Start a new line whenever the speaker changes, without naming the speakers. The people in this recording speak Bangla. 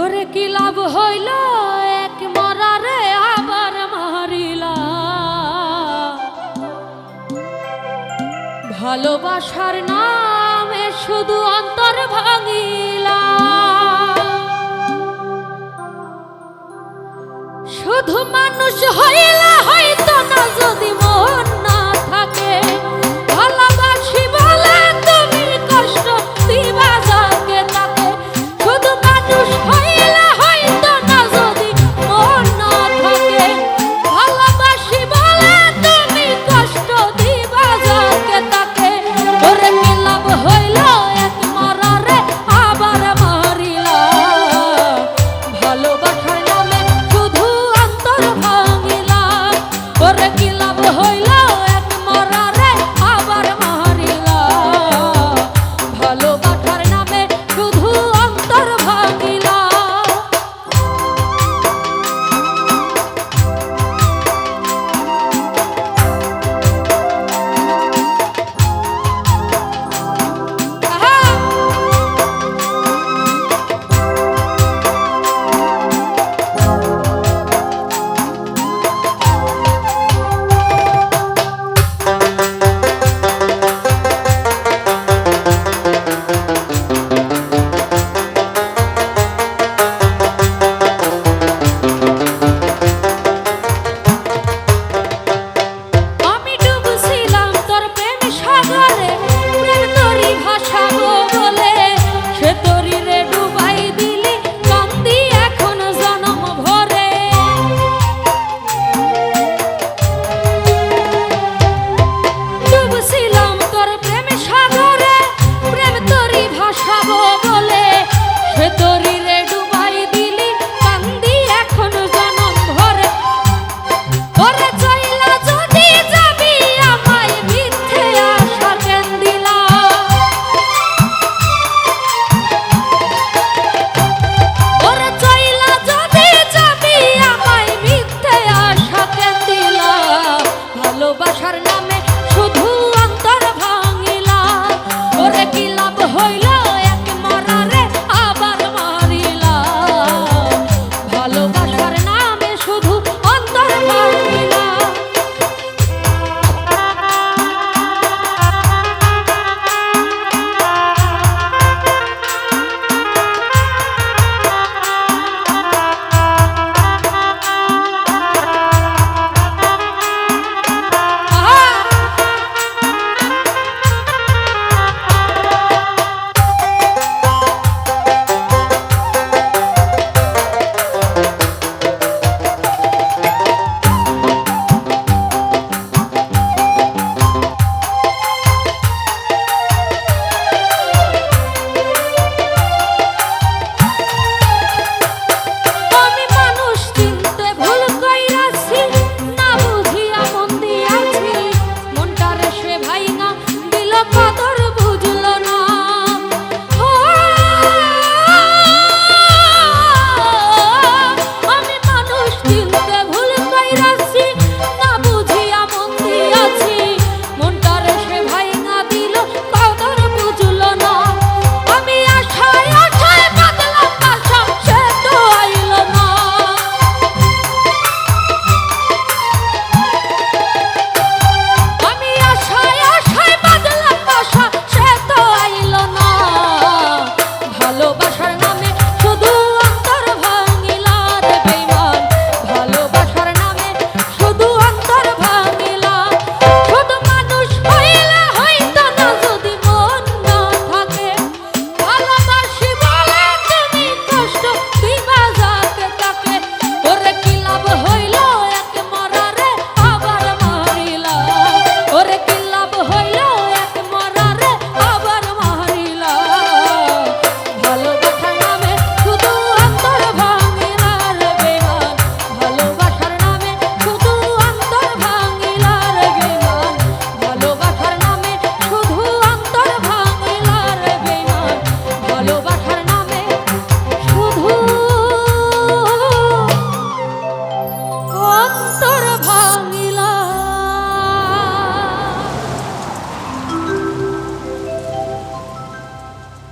ওরে কি লাভ হইল? এক মরারে আবার মারিলা। ভালোবাসার নামে শুধু অন্তর ভাঙিলা। শুধু মানুষ হইলা হইতো না যদি মন sapato